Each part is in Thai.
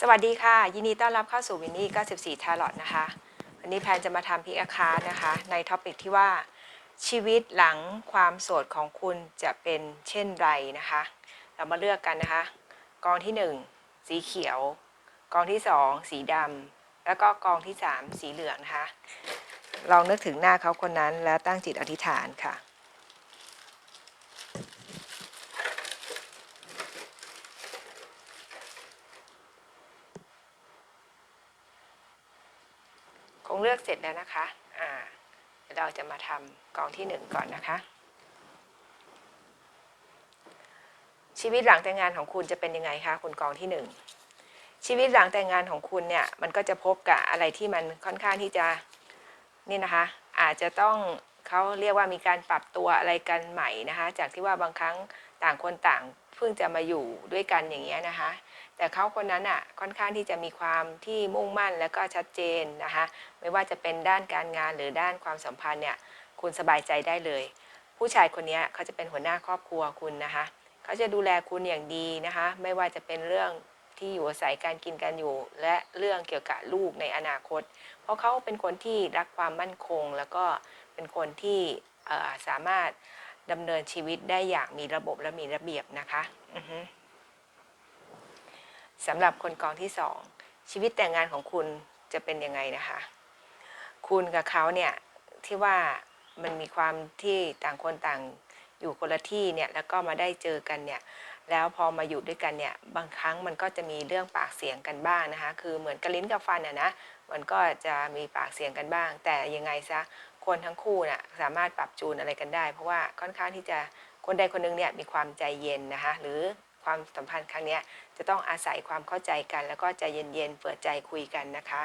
สวัสดีค่ะ ยินดีต้อนรับเข้าสู่วินนี่94ทาร์ลอตนะคะ วันนี้แพนจะมาทำพิกอาคาร์นะคะ ในท็อปิกที่ว่า ชีวิตหลังความโสดของคุณจะเป็นเช่นไรนะคะ เรามาเลือกกันนะคะ กองที่ 1 สีเขียว กองที่ 2 สีดำแล้วก็กองที่ 3 สีเหลืองนะคะ ลองนึกถึงหน้าเขาคนนั้นแล้วตั้งจิตอธิษฐานค่ะ ค งเลือกเสร็จแล้วนะคะอ่าเดี๋ยวเราจะมาทำกองที่หนึ่งก่อนนะคะ ชีวิตหลังแต่งงานของคุณจะเป็นยังไงคะคุณกองที่หนึ่งชีวิตหลังแต่งงานของคุณเนี่ยมันก็จะพบกับอะไรที่มันค่อนข้างที่จะนี่นะคะ อาจจะต้องเขาเรียกว่ามีการปรับตัวอะไรกันใหม่นะคะ จากที่ว่าบางครั้ง ต่างคนต่างเพิ่งจะมาอยู่ด้วยกันอย่างเงี้ยนะคะ แต่เขาคนนั้นอะค่อนข้างที่จะมีความที่มุ่งมั่นแล้วก็ชัดเจนนะคะ ไม่ว่าจะเป็นด้านการงานหรือด้านความสัมพันธ์เนี่ยคุณสบายใจได้เลย ผู้ชายคนนี้เขาจะเป็นหัวหน้าครอบครัวคุณนะคะเขาจะดูแลคุณอย่างดีนะคะ ไม่ว่าจะเป็นเรื่องที่อยู่อาศัยการกินกันอยู่ และเรื่องเกี่ยวกับลูกในอนาคต เพราะเขาเป็นคนที่รักความมั่นคง แล้วก็เป็นคนที่สามารถ ดำเนินชีวิตได้อย่างมีระบบและมีระเบียบนะคะสำหรับคนกองที่สองชีวิตแต่งงานของคุณจะเป็นยังไงนะคะ คุณกับเขาเนี่ยที่ว่ามันมีความที่ต่างคนต่างอยู่คนละที่เนี่ยแล้วก็มาได้เจอกันเนี่ยแล้วพอมาอยู่ด้วยกันเนี่ยบางครั้งมันก็จะมีเรื่องปากเสียงกันบ้างนะคะ คือเหมือนกระลิ้นกับฟันอะนะมันก็จะมีปากเสียงกันบ้าง แต่ยังไงซะ คนทั้งคู่น่ะสามารถปรับจูนอะไรกันได้ เพราะว่าค่อนข้างที่จะคนใดคนหนึ่งเนี่ยมีความใจเย็นนะคะหรือความสัมพันธ์ครั้งนี้จะต้องอาศัยความเข้าใจกัน แล้วก็ใจเย็นๆเปิดใจคุยกันนะคะ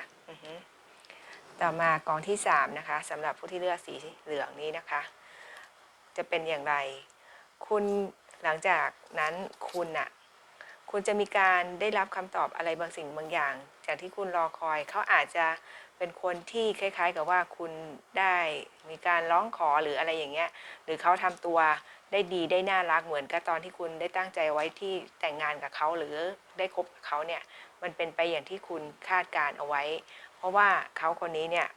ต่อมากองที่3นะคะสำหรับผู้ที่เลือกสีเหลืองนี้นะคะ จะเป็นอย่างไร คุณหลังจากนั้นคุณน่ะ คุณจะมีการได้รับคำตอบอะไรบางสิ่งบางอย่าง จากที่คุณรอคอย เขาอาจจะเป็นคนที่คล้าย ๆ กับว่าคุณได้มีการร้องขอหรืออะไรอย่างเงี้ย หรือเขาทำตัวได้ดีได้น่ารักเหมือนกับตอนที่คุณได้ตั้งใจไว้ที่แต่งงานกับเขาหรือได้คบกับเขาเนี่ย มันเป็นไปอย่างที่คุณคาดการเอาไว้ เพราะว่าเขาคนนี้เนี่ย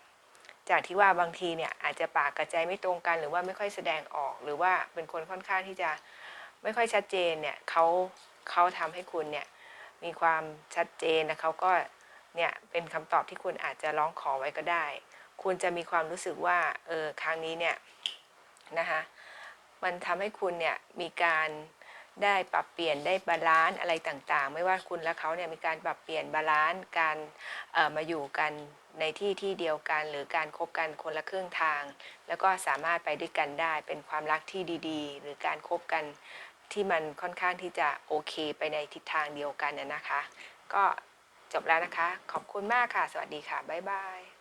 จากที่ว่าบางทีเนี่ยอาจจะปากกับใจไม่ตรงกัน หรือว่าไม่ค่อยแสดงออก หรือว่าเป็นคนค่อนข้างที่จะไม่ค่อยชัดเจนเนี่ยเขา เขาทำให้คุณเนี่ยมีความชัดเจนและเขาก็เนี่ยเป็นคำตอบที่คุณอาจจะร้องขอไว้ก็ได้ คุณจะมีความรู้สึกว่าเออครั้งนี้เนี่ยนะคะมันทำให้คุณเนี่ยมีการได้ปรับเปลี่ยนได้บาลานซ์อะไรต่างๆ ไม่ว่าคุณและเขาเนี่ยมีการปรับเปลี่ยนบาลานซ์การเอ่อมาอยู่กันในที่ที่เดียวกัน หรือการคบกันคนละครึ่งทาง แล้วก็สามารถไปด้วยกันได้เป็นความรักที่ดี ๆ หรือการคบกัน ที่มันค่อนข้างที่จะโอเคไปในทิศทางเดียวกันน่ะนะคะ ก็จบแล้วนะคะ ขอบคุณมากค่ะ สวัสดีค่ะ บ๊ายบาย